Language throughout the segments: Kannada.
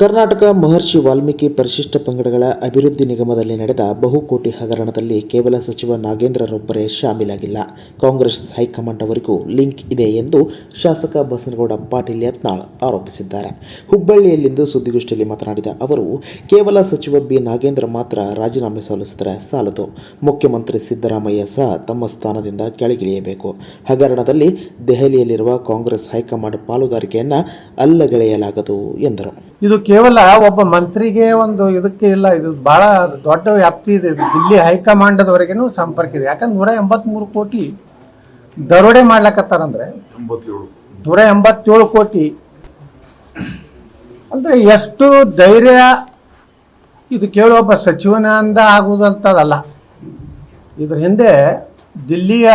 ಕರ್ನಾಟಕ ಮಹರ್ಷಿ ವಾಲ್ಮೀಕಿ ಪರಿಶಿಷ್ಟ ಪಂಗಡಗಳ ಅಭಿವೃದ್ಧಿ ನಿಗಮದಲ್ಲಿ ನಡೆದ ಬಹುಕೋಟಿ ಹಗರಣದಲ್ಲಿ ಕೇವಲ ಸಚಿವ ನಾಗೇಂದ್ರರೊಬ್ಬರೇ ಶಾಮೀಲಾಗಿಲ್ಲ. ಕಾಂಗ್ರೆಸ್ ಹೈಕಮಾಂಡ್ ಅವರಿಗೂ ಲಿಂಕ್ ಇದೆ ಎಂದು ಶಾಸಕ ಬಸನಗೌಡ ಪಾಟೀಲ್ ಯತ್ನಾಳ್ ಆರೋಪಿಸಿದ್ದಾರೆ. ಹುಬ್ಬಳ್ಳಿಯಲ್ಲಿಂದು ಸುದ್ದಿಗೋಷ್ಠಿಯಲ್ಲಿ ಮಾತನಾಡಿದ ಅವರು, ಕೇವಲ ಸಚಿವ ಬಿ. ನಾಗೇಂದ್ರ ಮಾತ್ರ ರಾಜೀನಾಮೆ ಸಲ್ಲಿಸಿದರೆ ಸಾಲದು. ಮುಖ್ಯಮಂತ್ರಿ ಸಿದ್ದರಾಮಯ್ಯ ಸಹ ತಮ್ಮ ಸ್ಥಾನದಿಂದ ಕೆಳಗಿಳಿಯಬೇಕು. ಹಗರಣದಲ್ಲಿ ದೆಹಲಿಯಲ್ಲಿರುವ ಕಾಂಗ್ರೆಸ್ ಹೈಕಮಾಂಡ್ ಪಾಲುದಾರಿಕೆಯನ್ನು ಅಲ್ಲಗಳೆಯಲಾಗದು ಎಂದರು. ಕೇವಲ ಒಬ್ಬ ಮಂತ್ರಿಗೆ ಒಂದು ಇದಕ್ಕೆ ಇಲ್ಲ ಇದು ಬಹಳ ದೊಡ್ಡ ವ್ಯಾಪ್ತಿ ಇದೆ. ದಿಲ್ಲಿ ಹೈಕಮಾಂಡದವರೆಗೂ ಸಂಪರ್ಕ ಇದೆ ಯಾಕಂದ್ರೆ ನೂರ ಎಂಬತ್ಮೂರು ಕೋಟಿ ದರೋಡೆ ಮಾಡ್ಲಕತ್ತಾರಂದ್ರೆ ನೂರ ಎಂಬತ್ತೇಳು ಕೋಟಿ. ಅಂದ್ರೆ ಎಷ್ಟು ಧೈರ್ಯ ಇದು ಕೇವಲ ಒಬ್ಬ ಸಚಿವನಿಂದ ಆಗುವುದಂಥದ್ದಲ್ಲ ಇದ್ರ ಹಿಂದೆ ದಿಲ್ಲಿಯ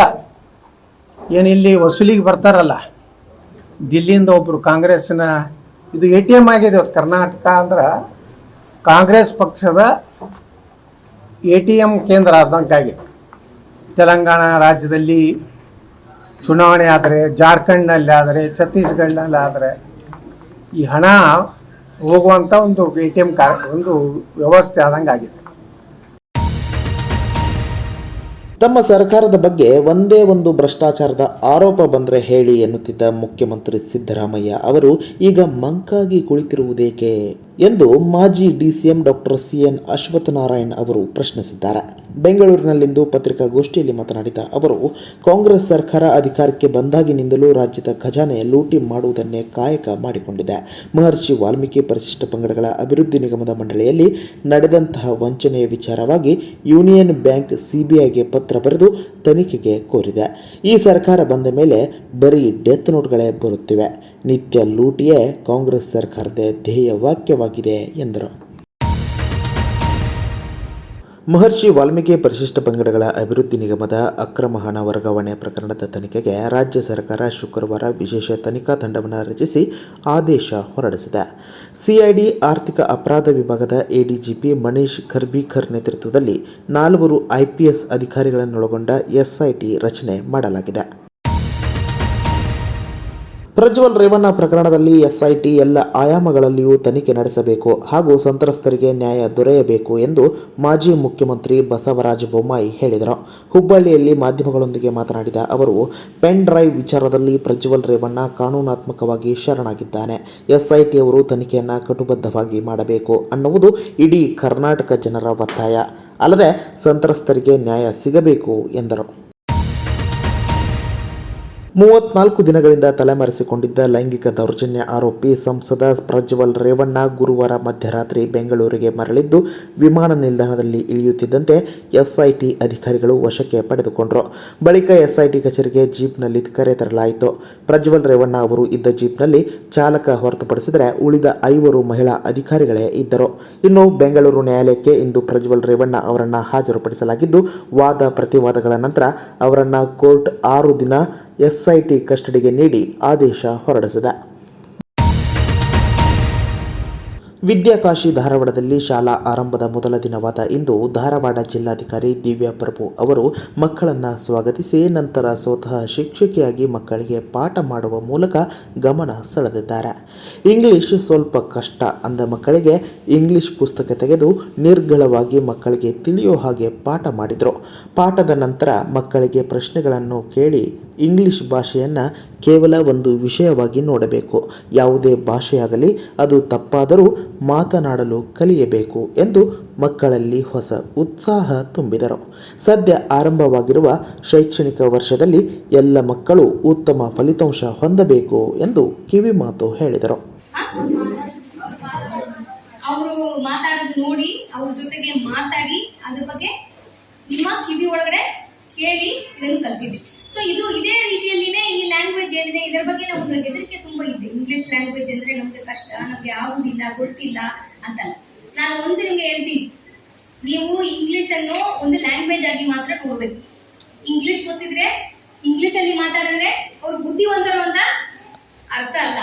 ಏನಿಲ್ಲಿ ವಸೂಲಿಗೆ ಬರ್ತಾರಲ್ಲ ದಿಲ್ಲಿಯಿಂದ ಒಬ್ಬರು ಕಾಂಗ್ರೆಸ್ಸಿನ ಇದು ಎ ಟಿ ಎಂ ಆಗಿದೆ ಕರ್ನಾಟಕ ಅಂದ್ರೆ ಕಾಂಗ್ರೆಸ್ ಪಕ್ಷದ ಎ ಟಿ ಎಂ ಕೇಂದ್ರ ಆದಂಗಾಗಿದೆ ತೆಲಂಗಾಣ ರಾಜ್ಯದಲ್ಲಿ ಚುನಾವಣೆ ಆದರೆ, ಜಾರ್ಖಂಡ್ನಲ್ಲಿ ಆದರೆ, ಛತ್ತೀಸ್ಗಢನಲ್ಲಿ ಆದರೆ ಈ ಹಣ ಹೋಗುವಂಥ ಒಂದು ಎ ಟಿ ಎಂ ಕಾ ಒಂದು ವ್ಯವಸ್ಥೆ ಆದಂಗೆ ಆಗಿದೆ. ತಮ್ಮ ಸರ್ಕಾರದ ಬಗ್ಗೆ ಒಂದೇ ಒಂದು ಭ್ರಷ್ಟಾಚಾರದ ಆರೋಪ ಬಂದರೆ ಹೇಳಿ ಎನ್ನುತ್ತಿದ್ದ ಮುಖ್ಯಮಂತ್ರಿ ಸಿದ್ದರಾಮಯ್ಯ ಅವರು ಈಗ ಮಂಕಾಗಿ ಕುಳಿತಿರುವುದೇಕೆ? ಎಂದು ಮಾಜಿ ಡಿಸಿಎಂ ಡಾಕ್ಟರ್ ಸಿಎನ್ ಅಶ್ವತ್ಥನಾರಾಯಣ್ ಅವರು ಪ್ರಶ್ನಿಸಿದ್ದಾರೆ. ಬೆಂಗಳೂರಿನಲ್ಲಿಂದು ಪತ್ರಿಕಾಗೋಷ್ಠಿಯಲ್ಲಿ ಮಾತನಾಡಿದ ಅವರು, ಕಾಂಗ್ರೆಸ್ ಸರ್ಕಾರ ಅಧಿಕಾರಕ್ಕೆ ಬಂದಾಗಿನಿಂದಲೂ ರಾಜ್ಯದ ಖಜಾನೆ ಲೂಟಿ ಮಾಡುವುದನ್ನೇ ಕಾಯಕ ಮಾಡಿಕೊಂಡಿದೆ. ಮಹರ್ಷಿ ವಾಲ್ಮೀಕಿ ಪರಿಶಿಷ್ಟ ಪಂಗಡಗಳ ಅಭಿವೃದ್ಧಿ ನಿಗಮದ ಮಂಡಳಿಯಲ್ಲಿ ನಡೆದಂತಹ ವಂಚನೆಯ ವಿಚಾರವಾಗಿ ಯೂನಿಯನ್ ಬ್ಯಾಂಕ್ ಸಿಬಿಐಗೆ ಪತ್ರ ಬರೆದು ತನಿಖೆಗೆ ಕೋರಿದೆ. ಈ ಸರ್ಕಾರ ಬಂದ ಮೇಲೆ ಬರೀ ಡೆತ್ ನೋಟ್ಗಳೇ ಬರುತ್ತಿವೆ. ನಿತ್ಯ ಲೂಟಿಯೇ ಕಾಂಗ್ರೆಸ್ ಸರ್ಕಾರದ ಧ್ಯೇಯ ವಾಕ್ಯವಾಗಿದೆ ಎಂದರು. ಮಹರ್ಷಿ ವಾಲ್ಮೀಕಿ ಪರಿಶಿಷ್ಟ ಪಂಗಡಗಳ ಅಭಿವೃದ್ಧಿ ನಿಗಮದ ಅಕ್ರಮ ಹಣ ವರ್ಗಾವಣೆ ಪ್ರಕರಣದ ತನಿಖೆಗೆ ರಾಜ್ಯ ಸರ್ಕಾರ ಶುಕ್ರವಾರ ವಿಶೇಷ ತನಿಖಾ ತಂಡವನ್ನು ರಚಿಸಿ ಆದೇಶ ಹೊರಡಿಸಿದೆ. ಸಿಐಡಿ ಆರ್ಥಿಕ ಅಪರಾಧ ವಿಭಾಗದ ಎಡಿಜಿಪಿ ಮನೀಶ್ ಖರ್ಬೀಕರ್ ನೇತೃತ್ವದಲ್ಲಿ ನಾಲ್ವರು ಐಪಿಎಸ್ ಅಧಿಕಾರಿಗಳನ್ನೊಳಗೊಂಡ ಎಸ್ಐಟಿ ರಚನೆ ಮಾಡಲಾಗಿದೆ. ಪ್ರಜ್ವಲ್ ರೇವಣ್ಣ ಪ್ರಕರಣದಲ್ಲಿ ಎಸ್ಐಟಿ ಎಲ್ಲ ಆಯಾಮಗಳಲ್ಲಿಯೂ ತನಿಖೆ ನಡೆಸಬೇಕು ಹಾಗೂ ಸಂತ್ರಸ್ತರಿಗೆ ನ್ಯಾಯ ದೊರೆಯಬೇಕು ಎಂದು ಮಾಜಿ ಮುಖ್ಯಮಂತ್ರಿ ಬಸವರಾಜ ಬೊಮ್ಮಾಯಿ ಹೇಳಿದರು. ಹುಬ್ಬಳ್ಳಿಯಲ್ಲಿ ಮಾಧ್ಯಮಗಳೊಂದಿಗೆ ಮಾತನಾಡಿದ ಅವರು, ಪೆನ್ ಡ್ರೈವ್ ವಿಚಾರದಲ್ಲಿ ಪ್ರಜ್ವಲ್ ರೇವಣ್ಣ ಕಾನೂನಾತ್ಮಕವಾಗಿ ಶರಣಾಗಿದ್ದಾನೆ. ಎಸ್ಐಟಿಯವರು ತನಿಖೆಯನ್ನು ಕಟುಬದ್ಧವಾಗಿ ಮಾಡಬೇಕು ಅನ್ನುವುದು ಇಡೀ ಕರ್ನಾಟಕ ಜನರ ಒತ್ತಾಯ. ಅಲ್ಲದೆ, ಸಂತ್ರಸ್ತರಿಗೆ ನ್ಯಾಯ ಸಿಗಬೇಕು ಎಂದರು. ಮೂವತ್ನಾಲ್ಕು ದಿನಗಳಿಂದ ತಲೆಮರೆಸಿಕೊಂಡಿದ್ದ ಲೈಂಗಿಕ ದೌರ್ಜನ್ಯ ಆರೋಪಿ ಸಂಸದ ಪ್ರಜ್ವಲ್ ರೇವಣ್ಣ ಗುರುವಾರ ಮಧ್ಯರಾತ್ರಿ ಬೆಂಗಳೂರಿಗೆ ಮರಳಿದ್ದು, ವಿಮಾನ ನಿಲ್ದಾಣದಲ್ಲಿ ಇಳಿಯುತ್ತಿದ್ದಂತೆ ಎಸ್ಐಟಿ ಅಧಿಕಾರಿಗಳು ವಶಕ್ಕೆ ಪಡೆದುಕೊಂಡರು. ಬಳಿಕ ಎಸ್ಐಟಿ ಕಚೇರಿಗೆ ಜೀಪ್ನಲ್ಲಿ ಕರೆತರಲಾಯಿತು ಪ್ರಜ್ವಲ್ ರೇವಣ್ಣ ಅವರು ಇದ್ದ ಜೀಪ್ನಲ್ಲಿ ಚಾಲಕ ಹೊರತುಪಡಿಸಿದರೆ ಉಳಿದ ಐವರು ಮಹಿಳಾ ಅಧಿಕಾರಿಗಳೇ ಇದ್ದರು. ಇನ್ನು ಬೆಂಗಳೂರು ನ್ಯಾಯಾಲಯಕ್ಕೆ ಇಂದು ಪ್ರಜ್ವಲ್ ರೇವಣ್ಣ ಅವರನ್ನು ಹಾಜರುಪಡಿಸಲಾಗಿದ್ದು, ವಾದ ಪ್ರತಿವಾದಗಳ ನಂತರ ಅವರನ್ನು ಕೋರ್ಟ್ ಆರು ದಿನ ಎಸ್ಐಟಿ ಕಸ್ಟಡಿಗೆ ನೀಡಿ ಆದೇಶ ಹೊರಡಿಸಿದೆ. ವಿದ್ಯಾಕಾಶಿ ಧಾರವಾಡದಲ್ಲಿ ಶಾಲಾ ಆರಂಭದ ಮೊದಲ ದಿನವಾದ ಇಂದು ಧಾರವಾಡ ಜಿಲ್ಲಾಧಿಕಾರಿ ದಿವ್ಯಾ ಪ್ರಭು ಅವರು ಮಕ್ಕಳನ್ನು ಸ್ವಾಗತಿಸಿ, ನಂತರ ಸ್ವತಃ ಶಿಕ್ಷಕಿಯಾಗಿ ಮಕ್ಕಳಿಗೆ ಪಾಠ ಮಾಡುವ ಮೂಲಕ ಗಮನ ಸೆಳೆದಿದ್ದಾರೆ. ಇಂಗ್ಲಿಷ್ ಸ್ವಲ್ಪ ಕಷ್ಟ ಅಂದ ಮಕ್ಕಳಿಗೆ ಇಂಗ್ಲಿಷ್ ಪುಸ್ತಕ ತೆಗೆದು ನಿರ್ಗಳವಾಗಿ ಮಕ್ಕಳಿಗೆ ತಿಳಿಯೋ ಹಾಗೆ ಪಾಠ ಮಾಡಿದರು. ಪಾಠದ ನಂತರ ಮಕ್ಕಳಿಗೆ ಪ್ರಶ್ನೆಗಳನ್ನು ಕೇಳಿ ಇಂಗ್ಲಿಷ್ ಭಾಷೆಯನ್ನು ಕೇವಲ ಒಂದು ವಿಷಯವಾಗಿ ನೋಡಬೇಕು. ಯಾವುದೇ ಭಾಷೆಯಾಗಲಿ, ಅದು ತಪ್ಪಾದರೂ ಮಾತನಾಡಲು ಕಲಿಯಬೇಕು ಎಂದು ಮಕ್ಕಳಲ್ಲಿ ಹೊಸ ಉತ್ಸಾಹ ತುಂಬಿದರು. ಸದ್ಯ ಆರಂಭವಾಗಿರುವ ಶೈಕ್ಷಣಿಕ ವರ್ಷದಲ್ಲಿ ಎಲ್ಲ ಮಕ್ಕಳು ಉತ್ತಮ ಫಲಿತಾಂಶ ಹೊಂದಬೇಕು ಎಂದು ಕಿವಿಮಾತು ಹೇಳಿದರು. ಅವರು ಮಾತಾಡೋದು ನೋಡಿ, ಅವ್ರ ಜೊತೆಗೆ ಮಾತಾಡಿ, ಅದ್ರ ಬಗ್ಗೆ ನಿಮ್ಮ ಕಿವಿ ಒಳಗಡೆ ಕೇಳಿ, ಇದನ್ನು ಕಲ್ತಿದ್ವಿ. ಸೊ ಇದು ಇದೇ ರೀತಿಯಲ್ಲಿನೇ ಈ ಲ್ಯಾಂಗ್ವೇಜ್ ಏನಿದೆ, ಇದರ ಬಗ್ಗೆ ನಾವು ಹೆದರಿಕೆ ತುಂಬಾ ಇದೆ. ಇಂಗ್ಲಿಷ್ ಲ್ಯಾಂಗ್ವೇಜ್ ಅಂದ್ರೆ ನಮ್ಗೆ ಕಷ್ಟ, ನಮ್ಗೆ ಆಗುದಿಲ್ಲ ಗೊತ್ತಿಲ್ಲ ಅಂತಲ್ಲ. ನಾನು ಒಂದು ನಿಮ್ಗೆ ಹೇಳ್ತೀನಿ. ನೀವು ಇಂಗ್ಲಿಷ್ ಅನ್ನು ಒಂದು ಲ್ಯಾಂಗ್ವೇಜ್ ಆಗಿ ಮಾತ್ರ ನೋಡ್ಬೇಕು. ಇಂಗ್ಲಿಷ್ ಗೊತ್ತಿದ್ರೆ ಇಂಗ್ಲಿಷ್ ಅಲ್ಲಿ ಮಾತಾಡಿದ್ರೆ ಅವ್ರು ಬುದ್ಧಿವಂತರು ಅಂತ ಅರ್ಥ ಅಲ್ಲ.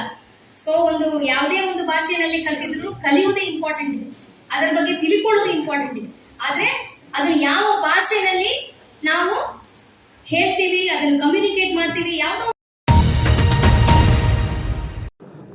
ಸೊ ಒಂದು ಯಾವುದೇ ಒಂದು ಭಾಷೆಯಲ್ಲಿ ಕಲ್ತಿದ್ರು ಕಲಿಯುವುದೇ ಇಂಪಾರ್ಟೆಂಟ್ ಇದೆ. ಅದರ ಬಗ್ಗೆ ತಿಳ್ಕೊಳ್ಳೋದು ಇಂಪಾರ್ಟೆಂಟ್ ಇದೆ. ಆದ್ರೆ, ಅದನ್ನ ಯಾವ ಭಾಷೆಯಲ್ಲಿ ನಾವು ಹೇಳ್ತೀವಿ, ಅದನ್ನು ಕಮ್ಯುನಿಕೇಟ್ ಮಾಡ್ತೀವಿ, ಯಾವುದೋ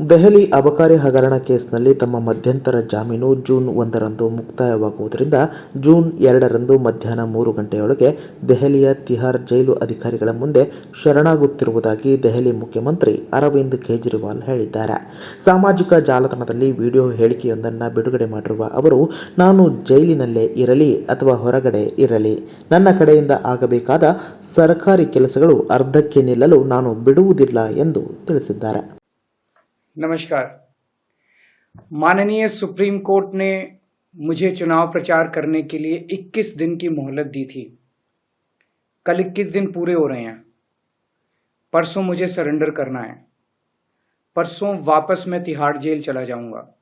ದೆಹಲಿ ಅಬಕಾರಿ ಹಗರಣ ಕೇಸ್ನಲ್ಲಿ ತಮ್ಮ ಮಧ್ಯಂತರ ಜಾಮೀನು ಜೂನ್ ಒಂದರಂದು ಮುಕ್ತಾಯವಾಗುವುದರಿಂದ ಜೂನ್ ಎರಡರಂದು ಮಧ್ಯಾಹ್ನ ಮೂರು ಗಂಟೆಯೊಳಗೆ ದೆಹಲಿಯ ತಿಹಾರ್ ಜೈಲು ಅಧಿಕಾರಿಗಳ ಮುಂದೆ ಶರಣಾಗುತ್ತಿರುವುದಾಗಿ ದೆಹಲಿ ಮುಖ್ಯಮಂತ್ರಿ ಅರವಿಂದ್ ಕೇಜ್ರಿವಾಲ್ ಹೇಳಿದ್ದಾರೆ. ಸಾಮಾಜಿಕ ಜಾಲತಾಣದಲ್ಲಿ ವಿಡಿಯೋ ಹೇಳಿಕೆಯೊಂದನ್ನು ಬಿಡುಗಡೆ ಮಾಡಿರುವ ಅವರು, ನಾನು ಜೈಲಿನಲ್ಲೇ ಇರಲಿ ಅಥವಾ ಹೊರಗಡೆ ಇರಲಿ, ನನ್ನ ಕಡೆಯಿಂದ ಆಗಬೇಕಾದ ಸರ್ಕಾರಿ ಕೆಲಸಗಳು ಅರ್ಧಕ್ಕೆ ನಿಲ್ಲಲು ನಾನು ಬಿಡುವುದಿಲ್ಲ ಎಂದು ತಿಳಿಸಿದ್ದಾರೆ. नमस्कार। माननीय सुप्रीम कोर्ट ने मुझे चुनाव प्रचार करने के लिए 21 दिन की मोहलत दी थी। कल 21 दिन पूरे हो रहे हैं। परसों मुझे सरेंडर करना है। परसों वापस मैं तिहाड़ जेल चला जाऊँगा।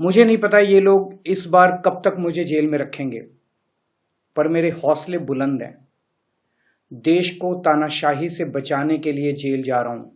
मुझे नहीं पता ये लोग इस बार कब तक मुझे जेल में रखेंगे, पर मेरे हौसले बुलंद हैं। देश को तानाशाही से बचाने के लिए जेल जा रहा हूँ।